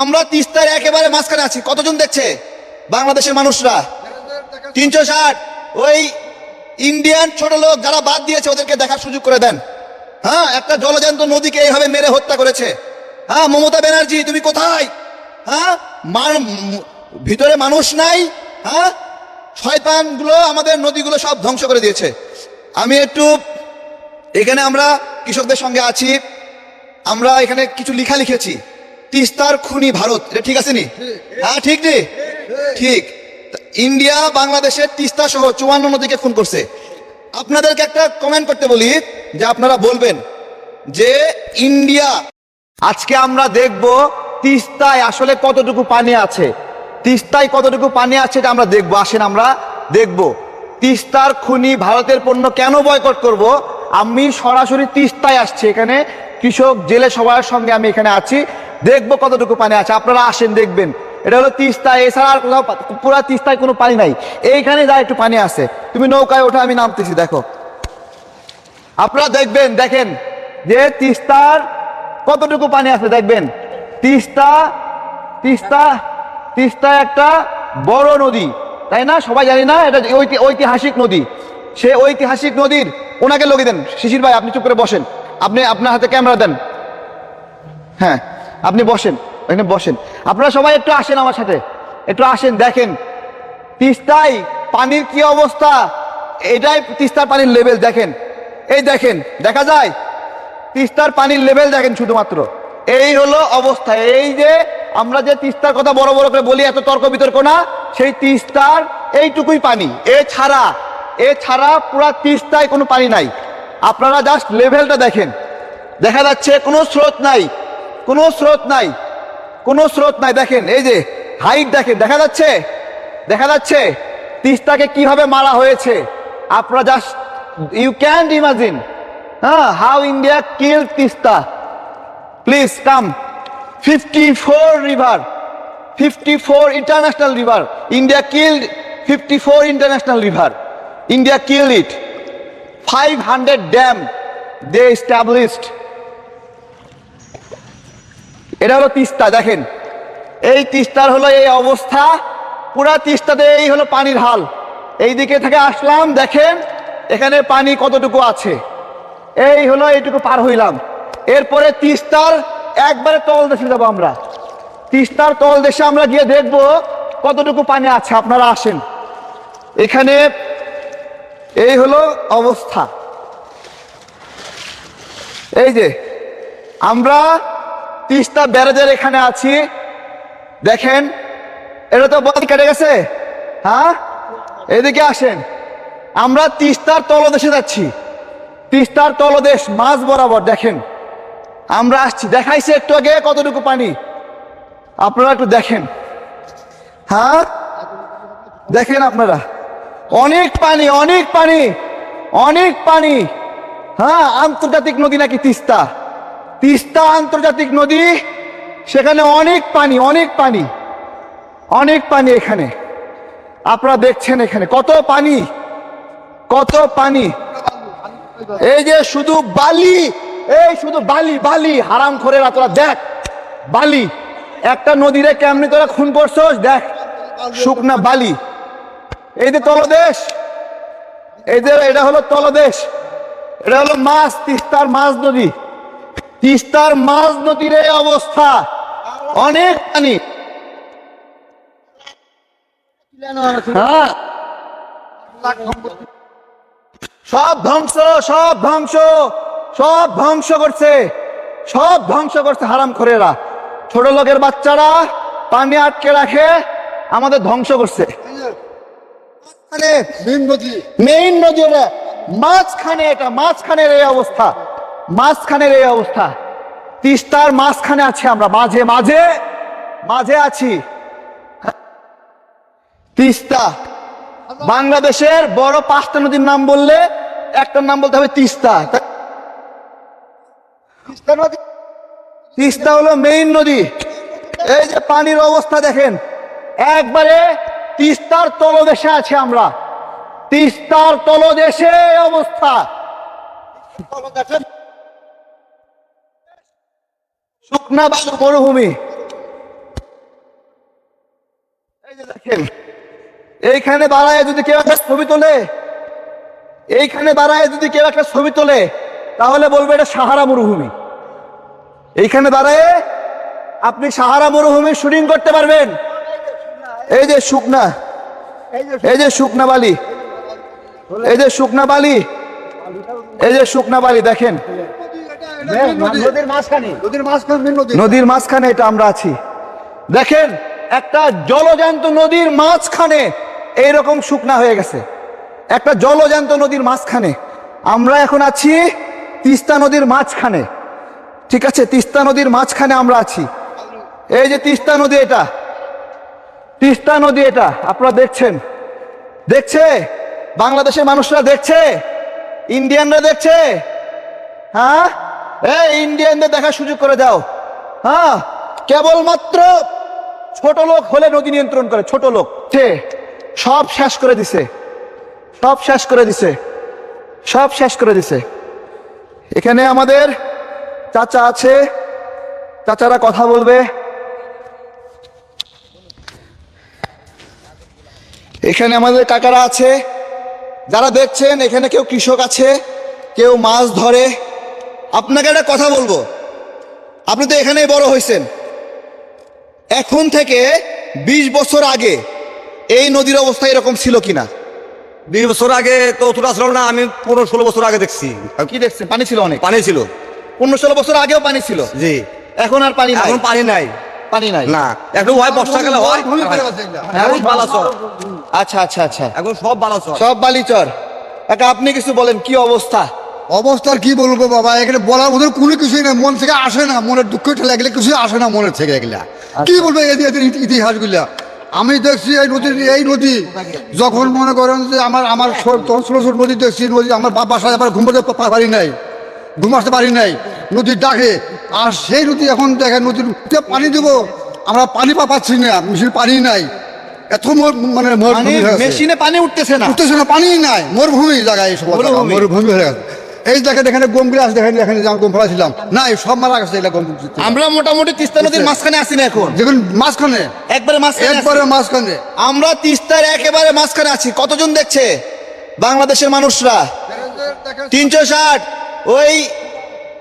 আমরা তিস্তার একেবারে মাঝখানে আছি। কতজন দেখছে? বাংলাদেশের মানুষরা। তিনশো ষাট। ওই ইন্ডিয়ান ছোট লোক যারা বাদ দিয়েছে, ওদেরকে দেখার সুযোগ করে দেন। হ্যাঁ একটা জলজান্ত নদীকে এইভাবে মেরে হত্যা করেছে। হ্যাঁ মমতা ব্যানার্জি, তুমি কোথায়? হ্যাঁ ভিতরে মানুষ নাই। হ্যাঁ শয়তানগুলো আমাদের নদীগুলো সব ধ্বংস করে দিয়েছে। আমি একটু এখানে আমরা কৃষকদের সঙ্গে আছি। আমরা এখানে কিছু লিখা লিখেছি। তিস্তার খুনি ভারত। এটা ঠিক আছে নি? হ্যাঁ ঠিক নি? ঠিক। ইন্ডিয়া বাংলাদেশের তিস্তা সহ চুয়ান্ন নদীকে খুন করছে। আপনাদেরকে একটা কমেন্ট করতে বলি, যে আপনারা বলবেন যে ইন্ডিয়া, আজকে আমরা দেখব তিস্তায় আসলে কতটুকু পানি আছে। তিস্তায় কতটুকু পানি আছে এটা আমরা দেখব। আসেন আমরা দেখব। তিস্তার খুনি ভারতের পণ্য কেন বয়কট করব? আমি সরাসরি তিস্তায় আসছি এখানে। কৃষক জেলে সবার সঙ্গে আমি এখানে আছি। দেখব কতটুকু পানি আছে, আপনারা আসেন, দেখবেন। এটা হলো তিস্তা, এছাড়া আর কোথাও পুরা তিস্তায় কোনো পানি নাই। এইখানে যা একটু পানি আছে। তুমি নৌকায় ওঠা, আমি নামতেছি, দেখো। আপনারা দেখবেন, দেখেন, যে তিস্তার কতটুকু পানি আছে, দেখবেন। তিস্তা তিস্তা তিস্তা একটা বড় নদী, তাই না? সবাই জানি না, এটা ঐতি- ঐতিহাসিক নদী। সে ঐতিহাসিক নদীর, ওনাকে লগি দেন। শিশির ভাই, আপনি চুপ করে বসেন। আপনি আপনার হাতে ক্যামেরা দেন। হ্যাঁ। আপনি বসেন, এখানে বসেন। আপনারা সবাই একটু আসেন আমার সাথে। একটু আসেন, দেখেন। তিস্তায় পানির কি অবস্থা? এটাই তিস্তার পানির লেভেল, দেখেন। এই দেখেন, দেখা যায়? তিস্তার পানির লেভেল দেখেন শুধুমাত্র। এই হলো অবস্থা। এই যে আমরা যে তিস্তার কথা বড় বড় করে বলি, এত তর্ক বিতর্ক না, সেই তিস্তার এইটুকুই পানি। এছাড়া এছাড়া পুরা তিস্তায় কোনো পানি নাই। আপনারা জাস্ট লেভেলটা দেখেন। দেখা যাচ্ছে কোনো স্রোত নাই। কোনো স্রোত নাই। কোনো স্রোত নাই। দেখেন, এই যে হাইট দেখেন, দেখা যাচ্ছে? দেখা যাচ্ছে? তিস্তাকে কীভাবে মারা হয়েছে? আপনারা জাস্ট ইউ ক্যান ইমাজিন হ্যাঁ how India kill Teesta. Please come fifty four river fifty four international river India killed fifty four international river India kill it five hundred dam they established এটা হলো তিস্তা, দেখেন। এই তিস্তার হলো এই অবস্থা, পুরা তিস্তাতে এই হলো পানির হাল। এই দিকে থেকে আসলাম, দেখেন, এখানে পানি কতটুকু আছে। এই হলো এইটুকু পার হইলাম। এরপরে তিস্তার একবারে তল দেশে যাব আমরা। তিস্তার তল দেশে আমরা গিয়ে দেখব কতটুকু পানি আছে, আপনারা আসেন। এখানে এই হলো অবস্থা। এই যে, আমরা তিস্তা ব্যারেজের এখানে আছি। দেখেন, এটা তো বল কেটে গেছে। হ্যাঁ? এদিকে আসেন। আমরা তিস্তার তলদেশে যাচ্ছি। তিস্তার তলদেশ মাঝ বরাবর, দেখেন। আমরা আসছি। দেখাইছি একটু আগে কতটুকু পানি। আপনারা একটু দেখেন। হ্যাঁ? দেখেন আপনারা। অনেক পানি অনেক পানি অনেক পানি। হ্যাঁ আন্তর্জাতিক নদী নাকি তিস্তা? তিস্তা আন্তর্জাতিক নদী, সেখানে অনেক পানি অনেক পানি অনেক পানি এখানে। আপনারা দেখছেন এখানে। কত পানি? কত পানি? এই যে শুধু বালি, এই শুধু বালি বালি, হারাম করে তোরা দেখ, বালি। একটা নদীরে কেমনি তোরা খুন করছোস? দেখ, শুকনা বালি। এই যে তলদেশ, এই যে এটা হলো তলদেশ, এটা হলো মাছ, তিস্তার মাছ নদী। তিস্তার মাছ নদীর এই অবস্থা। অনেক পানি। হ্যাঁ। সব ধ্বংস সব ধ্বংস সব ধ্বংস করছে। সব ধ্বংস করছে হারাম খোরেরা। ছোট লোকের বাচ্চারা পানি আটকে রাখে আমাদের ধ্বংস করছে। মানে মেইন নদী। মাঝখানে এটা মাঝখানের এই অবস্থা। মাঝখানের এই অবস্থা। তিস্তার মাঝখানে আছি আমরা, মাঝে মাঝে মাঝে আছি। তিস্তা, বাংলাদেশের বড় পাঁচটা নদীর নাম বললে একটার নাম বলতে হবে তিস্তা। তিস্তা নদী, তিস্তা হলো মেইন নদী। এই যে পানির অবস্থা দেখেন, একবারে তিস্তার তলদেশে আছে আমরা। তিস্তার তলদেশে অবস্থা অবস্থা। শুকনা বালু মরুভূমি। এই যে দেখেন, এইখানে দাঁড়ায় যদি কেউ একটা ছবি তোলে, এইখানে দাঁড়ায় যদি কেউ একটা ছবি তোলে, তাহলে বলবে এটা সাহারা মরুভূমি। এইখানে দাঁড়ায় আপনি সাহারা মরুভূমির শুটিং করতে পারবেন। এই যে শুকনা, এই যে শুকনা বালি, এই যে শুকনা বালি, এই যে শুকনা বালি, দেখেন। নদীর মাঝখানে এটা আমরা আছি। দেখেন একটা জলজান্ত নদীর মাঝখানে এইরকম শুকনা হয়ে গেছে। একটা জলজান্ত নদীর মাঝখানে। আমরা এখন আছি তিস্তা নদীর মাঝখানে। ঠিক আছে? তিস্তা নদীর মাঝখানে আমরা আছি। এই যে তিস্তা নদী এটা। তিস্তা নদী এটা। আপনারা দেখছেন? দেখছে? বাংলাদেশের মানুষরা দেখছে? ইন্ডিয়ানরা দেখছে? হ্যাঁ? এই ইন্ডিয়ানদের দেখার সুযোগ করে দাও। হ্যাঁ কেবলমাত্র ছোট লোক হলে নদী নিয়ন্ত্রণ করে, ছোট লোক। সে সব শেষ করে দিছে। সব শেষ করে দিছে। সব শেষ করে দিছে। এখানে আমাদের চাচা আছে। চাচারা কথা বলবে। এখানে আমাদের কাকারা আছে। যারা দেখছেন, এখানে কেউ কৃষক আছে, কেউ মাছ ধরে। আপনাকে একটা কথা বলব। আপনি তো এখানেই বড় হয়েছেন। এখন থেকে ২০ বছর আগে এই নদীর অবস্থা এরকম ছিল কিনা? বিশ বছর আগে তো অতটা ছিল না আমি পনেরো ষোলো বছর আগে দেখছি। কি দেখছেন? পানি ছিল অনেক। পানি ছিল। পনেরো ষোলো বছর আগেও পানি ছিল। জি। এখন আর পানি এখন পানি নাই। পানি নাই। না একটু হয়। বর্ষাকালে হয়। এখন বালাচর আচ্ছা আচ্ছা আচ্ছা। এখন সব বালাচর সব বালিচর একা আপনি কিছু বলেন কি অবস্থা? অবস্থার কি বলব বাবা? এখানে বলার মতো কোনো কিছুই না মন থেকে আসে না মনের দুঃখ ঠেলে গেলে কিছুই আসে না মনের থেকে এগুলা কি বলব এদের এদের ইতি- ইতিহাসগুলা? আমি দেখছি এই নদীর এই নদী যখন মনে করেন যে আমার আমার ছোট- তখন ছোট ছোট নদী দেখছি নদী আমার বাসায় আবার ঘুমাতে পারি নাই ঘুমাতে পারি নাই নদীর ডাকে। আর সেই নদী এখন দেখেন নদীর পানি দেবো আমরা পানি পাচ্ছি না মেশিন পানি নাই। এত মর- মানে মানে মেশিনে পানি উঠতেছে না। উঠতেছে না পানি নাই মরুভূমি জায়গায় জায়গা, মরুভূমি। মরুভূমি হয়ে গেছে। এই দেখেন এখানে গম গাছ দেখেন এখানে আমি গম ফেলাছিলাম নাই সব মারা গেছে এটা গম আমরা মোটামুটি তিস্তা নদীর মাঝখানে আসি না এখন। দেখুন মাঝখানে। একবারে মাঝখানে একবারে মাঝখানে। আমরা তিস্তার একেবারে মাঝখানে আছি। কতজন দেখছে? বাংলাদেশের মানুষরা। তিনশো ষাট। ওই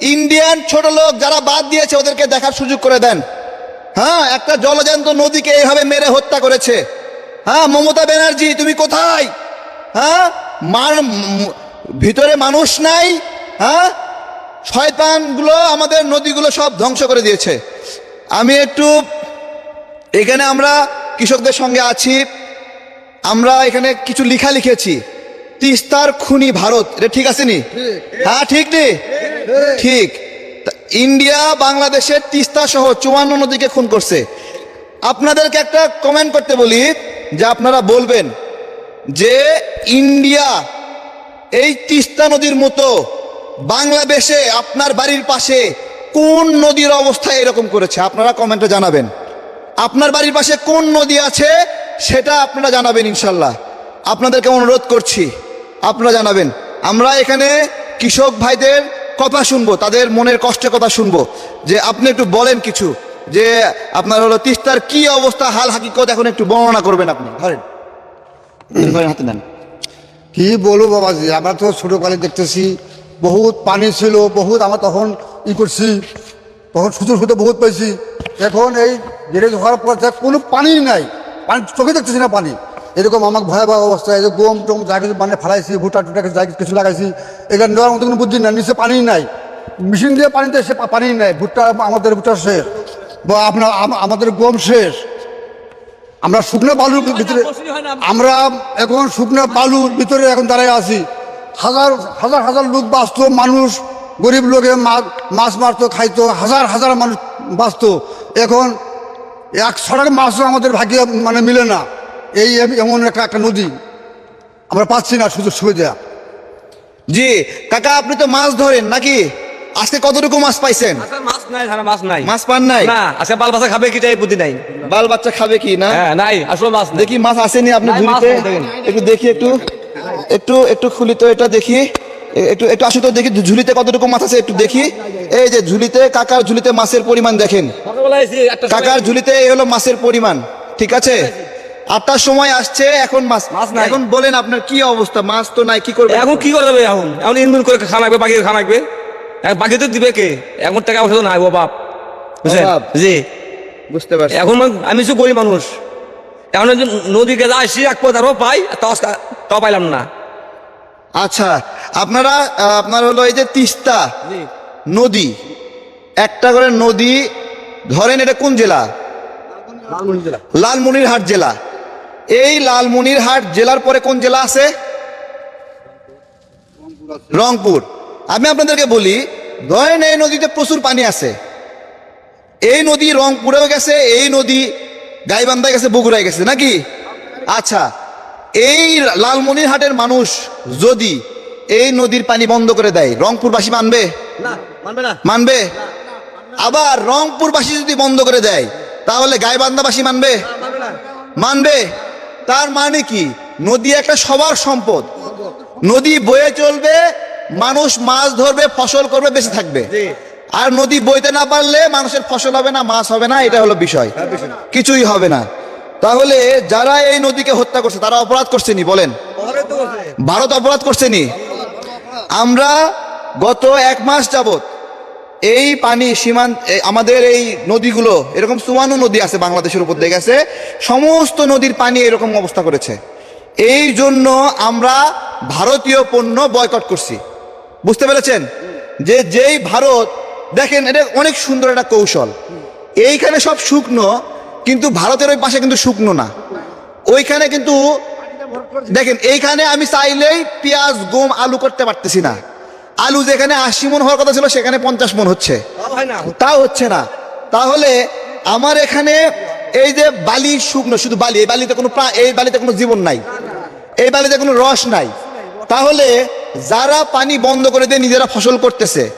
ইন্ডিয়ান ছোট লোক যারা বাদ দিয়েছে ওদেরকে দেখার সুযোগ করে দেন। হ্যাঁ একটা জলজান্ত নদীকে এইভাবে মেরে হত্যা করেছে। হ্যাঁ মমতা ব্যানার্জি তুমি কোথায়? হ্যাঁ মান ম- ভিতরে মানুষ নাই হ্যাঁ? শয়তানগুলো আমাদের নদীগুলো সব ধ্বংস করে দিয়েছে। আমি একটু এখানে আমরা কৃষকদের সঙ্গে আছি। আমরা এখানে কিছু লিখা লিখেছি। তিস্তার খুনি ভারত, এটা ঠিক আছে নি? হ্যাঁ ঠিক নি? ঠিক। ইন্ডিয়া, বাংলাদেশের তিস্তা সহ চুয়ান্ন নদীকে খুন করছে। আপনাদেরকে একটা কমেন্ট করতে বলি, যে আপনারা বলবেন যে ইন্ডিয়া এই তিস্তা নদীর মতো বাংলাদেশে আপনার বাড়ির পাশে কোন নদীর অবস্থা এরকম করেছে? আপনারা কমেন্টে জানাবেন। আপনার বাড়ির পাশে কোন নদী আছে সেটা আপনারা জানাবেন ইনশাল্লাহ। আপনাদেরকে অনুরোধ করছি, আপনারা জানাবেন। আমরা এখানে কৃষক ভাইদের কথা শুনব, তাদের মনের কষ্টের কথা শুনব। যে আপনি একটু বলেন কিছু, যে আপনার হলো তিস্তার কি অবস্থা, হাল হাকিকত এখন একটু বর্ণনা করবেন আপনি। ধরেন হাতে নেন। কি বলব বাবা বাবাজি? আমরা তো ছোটকালে দেখতেছি, বহুত পানি ছিল, বহুত আমরা তখন ই করছি, তখন সুযোগ সুযোগ বহুত পাইছি। এখন এই জেরে হওয়ার পর কোনো পানি নাই। পানি, চোখে দেখতেছি না পানি। এরকম আমার ভয়াবহ অবস্থা, এই যে গম টম যা কিছু মানে ফেলাইছি, ভুট্টা টুটা যা কিছু লাগাইছি এখানে নেওয়ার মতো কোনো বুদ্ধি নাই, নিচে পানি নাই। মেশিন দিয়ে পানিতে সে পানি নাই, ভুট্টা আমাদের ভুট্টা শেষ, বা আপনার আমাদের গম শেষ। আমরা শুকনো বালুর ভিতরে আমরা এখন শুকনো বালুর ভিতরে এখন দাঁড়ায় আছি। হাজার হাজার হাজার লোক বাঁচত মানুষ গরিব লোকে মাছ মারতো খাইতো হাজার হাজার মানুষ বাঁচত। এখন এক ছড়ার মাছও আমাদের ভাগ্যে মানে মিলে না। এই এম- এমন একটা একটা নদী। আমরা পাচ্ছি না সুযোগ সুবিধা। জি কাকা আপনি তো মাছ ধরেন নাকি? আজকে কতটুকু মাছ পাইছেন? আচ্ছা, নাই ধারা মাছ নাই। মাছ পান নাই? না আজকে বাল বাচ্চা খাবে কি এই বুদ্ধি নাই। বাল বাচ্চা খাবে কি না? হ্যাঁ নাই আসলে মাছ দেখি মাছ আসেনি আপনি নাই, ঝুলিতে একটু দেখি একটু একটু একটু খুলি তো এটা দেখি। একটু একটু আসি তো দেখি ঝুলিতে কতটুকু মাছ আছে একটু দেখি। এই যে ঝুলিতে কাকার ঝুলিতে মাছের পরিমাণ দেখেন। কাকার ঝুলিতে এই হলো মাছের পরিমাণ ঠিক আছে? আটটার সময় আসছে এখন মাছ মাছ নাই। এখন বলেন আপনার কি অবস্থা মাছ তো নাই কি করবে এখন কি করবে এখন? এখন ইনভেন করে খামাকবে বাকি খামাকবে বাকি তো দিবে কে? এখন টাকা পয়সা তো নাই ও বাপ। অভাব। জি। বুঝতে পারছি। এখন আমি তো গরিব মানুষ। এখন নদী গেলে আসি এক পদারও পাই তাও আজকে- তাও পাইলাম না। আচ্ছা আপনারা আপনার হলো এই যে তিস্তা নদী। একটা করে নদী ধরেন এটা কোন জেলা। লালমনিরহাট জেলা। এই লালমনিরহাট জেলার পরে কোন জেলা আছে? রংপুর। আমি আপনাদেরকে বলি ধরেন এই নদীতে প্রচুর পানি আছে। এই নদী রংপুরেও গেছে এই নদী গাইবান্ধায় গেছে বগুড়ায় গেছে নাকি? আচ্ছা এই লালমনিরহাটের মানুষ যদি এই নদীর পানি বন্ধ করে দেয় রংপুরবাসী মানবে? মানবে মানবে? আবার রংপুরবাসী যদি বন্ধ করে দেয় তাহলে গাইবান্ধাবাসী মানবে? মানবে? তার মানে কি? নদী একটা সবার সম্পদ। নদী বয়ে চলবে মানুষ মাছ ধরবে ফসল করবে বেঁচে থাকবে। আর নদী বইতে না পারলে মানুষের ফসল হবে না মাছ হবে না এটা হলো বিষয়। কিছুই হবে না। তাহলে যারা এই নদীকে হত্যা করছে তারা অপরাধ করছেনি বলেন। ভারত অপরাধ করছেনি আমরা গত এক মাস যাবত এই পানি সীমান্ত আমাদের এই নদীগুলো এরকম সুমানু নদী আছে বাংলাদেশের উপর দিয়ে গেছে সমস্ত নদীর পানি এরকম অবস্থা করেছে। এই জন্য আমরা ভারতীয় পণ্য বয়কট করছি। বুঝতে পেরেছেন? যে যেই ভারত, দেখেন এটা অনেক সুন্দর একটা কৌশল। এইখানে সব শুকনো, কিন্তু ভারতের ওই পাশে কিন্তু শুকনো না। ওইখানে কিন্তু, দেখেন, এইখানে আমি চাইলেই পেঁয়াজ, গম, আলু করতে পারতেছি না। আলু যেখানে আশি মন হওয়ার কথা ছিল, সেখানে পঞ্চাশ মন হচ্ছে। তাও হচ্ছে না। তাহলে আমার এখানে এই যে বালি শুকনো, শুধু বালি, এই বালিতে কোনো এই বালিতে কোনো জীবন নাই। এই বালিতে কোনো রস নাই। তাহলে যারা পানি বন্ধ করে দিয়ে নিজেরা ফসল করতেছে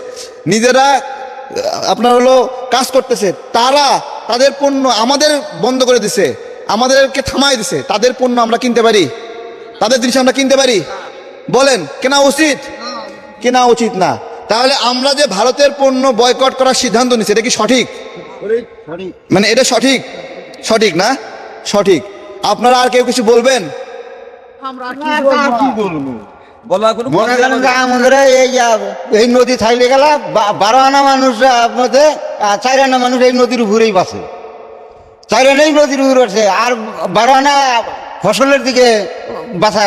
নিজেরা আপনার হলো কাজ করতেছে তারা তাদের পণ্য আমাদের বন্ধ করে দিছে আমাদেরকে থামাই দিছে তাদের পণ্য আমরা কিনতে পারি তাদের জিনিস আমরা কিনতে পারি। বলেন কেনা উচিত? কেনা উচিত না। তাহলে আমরা যে ভারতের পণ্য বয়কট করার সিদ্ধান্ত নিচ্ছি এটা কি সঠিক? মানে এটা সঠিক? সঠিক না? সঠিক। আপনারা আর কেউ কিছু বলবেন? বলা কোনো মনে করেন যে আমাদের এই এই নদী থাইলে গেলা বারো আনা মানুষ মধ্যে চার আনা মানুষ এই নদীর উপরেই বাসে। চার আনাই নদীর উপরে আছে আর বারো আনা ফসলের দিকে বাসা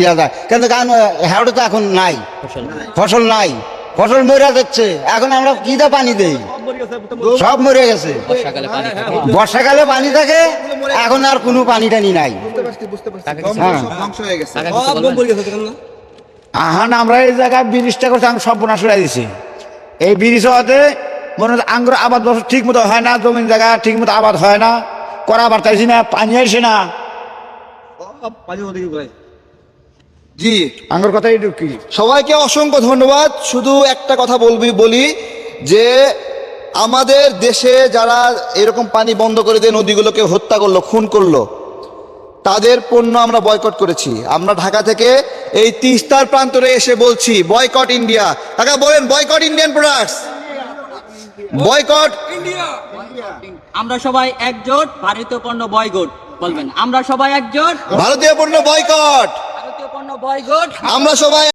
ইয়া যায়। কিন্তু কারণ হ্যাঁড়ে তো এখন নাই। ফসল নাই। ফসল মরে যাচ্ছে। এখন আমরা কি দা পানি দেই? সব মরে গেছে বর্ষাকালে পানি থাকে। এখন আর কোনো পানি টানি নাই। হ্যাঁ। আহান আমরা এই জায়গায় ব্রিজটা করতে আমি সর্বনাশ করে দিছি। এই ব্রিজ হওয়াতে মনে হচ্ছে আঙ্গুর আবাদ বছর ঠিক মতো হয় না জমিন জায়গা ঠিক মতো আবাদ হয় না করা পারতাইছি না পানি আসে না। জি। আঙ্গুর কথাই কি? সবাইকে অসংখ্য ধন্যবাদ। শুধু একটা কথা বলবি বলি যে আমাদের দেশে যারা এরকম পানি বন্ধ করে দিয়ে নদীগুলোকে হত্যা করল খুন করল তাদের পণ্য আমরা বয়কট করেছি। আমরা ঢাকা থেকে এই তিস্তার প্রান্তরে এসে বলছি বয়কট ইন্ডিয়া। টাকা বলেন বয়কট ইন্ডিয়ান প্রোডাক্টস বয়কট আমরা সবাই একজোট ভারতীয় পণ্য বয়কট বলবেন। আমরা সবাই একজোট। ভারতীয় পণ্য বয়কট। ভারতীয় পণ্য বয়কট। আমরা সবাই